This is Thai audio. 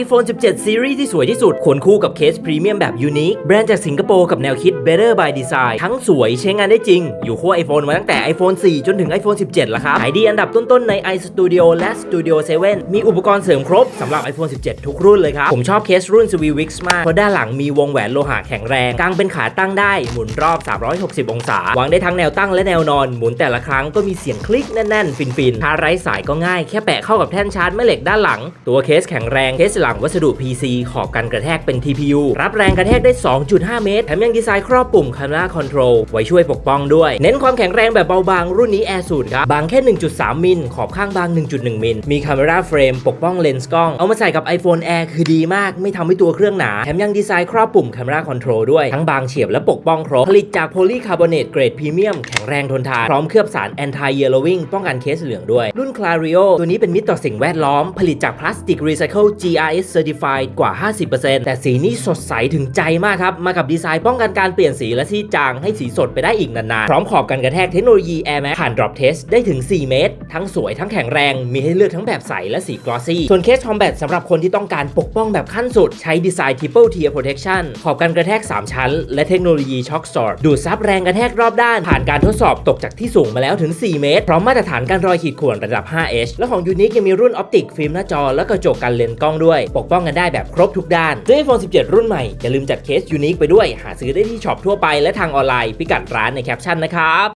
iPhone 17 Series ที่สวยที่สุดควรคู่กับเคสพรีเมียมแบบยูนิคแบรนด์จากสิงคโปร์กับแนวคิด Better by Design ทั้งสวยใช้งานได้จริง อยู่คู่ iPhone มาตั้งแต่ iPhone 4 จนถึง iPhone 17 แล้วครับ ขายดีอันดับต้นๆใน iStudio และ Studio 7 มีอุปกรณ์เสริมครบสำหรับ iPhone 17 ทุกรุ่นเลยครับ ผมชอบเคสรุ่น s w i w i x มาก เพราะด้านหลังมีวงแหวนโลหะแข็งแรงกางเป็นขาตั้งได้หมุนรอบ 360 องศาวางได้ทั้งแนวตั้งและแนวนอน หมุนแต่ละครั้งก็มีเสียงคลิกแน่นๆ ฟินๆถ้าไร้สายก็ง่ายแค่แปะเข้ากับแท่นชาร์จแม่เหล็กด้านหลัง ตัวเคสแข็งแรงเคสหลังวัสดุ PC ขอบกันกระแทกเป็น TPU รับแรงกระแทกได้ 2.5 เมตร แถมยังดีไซน์ครอบปุ่ม Camera Control ไว้ช่วยปกป้องด้วย เน้นความแข็งแรงแบบเบาบางรุ่นนี้ Air สูตรครับ บางแค่ 1.3 มิล ขอบข้างบาง 1.1 มิล มี Camera Frame ปกป้องเลนส์กล้อง เอามาใส่กับ iPhone Air คือดีมาก ไม่ทำให้ตัวเครื่องหนา แถมยังดีไซน์ครอบปุ่ม Camera Control ด้วย ทั้งบางเฉียบและปกป้องครบ ผลิตจากโพลีคาร์บอเนตเกรดพรีเมียมแข็งแรงทนทาน พร้อมเคลือบสาร Anti Yellowing ป้องกันเคสเหลืองด้วย รุ่น Clario ตัวนี้เป็นมิตรต่อสิ่งแวดล้อม ผลิตจากพลาสติก Recycle GRS Certified กว่า 50%แต่สีนี้สดใสถึงใจมากครับ มากับดีไซน์ป้องกันการเปลี่ยนสีและที่จางให้สีสดไปได้อีกนานๆ พร้อมขอบกันกระแทกเทคโนโลยี Air Max ผ่าน Drop Test ได้ถึง 4 เมตร ทั้งสวยทั้งแข็งแรง มีให้เลือกทั้งแบบใสและสี glossy ส่วนเคส Combat สำหรับคนที่ต้องการปกป้องแบบขั้นสุด ใช้ดีไซน์ Triple Tier Protection ขอบกันกระแทก 3 ชั้น และเทคโนโลยี Shock Sword ดูดซับแรงกระแทกรอบด้าน ผ่านการทดสอบตกจากที่สูงมาแล้วถึง 4 เมตร พร้อมมาตรฐานการรอยขีดข่วนระดับ 5H และของ Unique ยังมีรุ่นออปติกฟิล์มหน้าจอและกระจกกันเลนกล้องด้วยปกป้องกันได้แบบครบทุกด้านซื้อ iPhone 17 รุ่นใหม่ อย่าลืมจัดเคส Unique ไปด้วย หาซื้อได้ที่ช็อปทั่วไปและทางออนไลน์พิกัดร้านในแคปชั่นนะครับ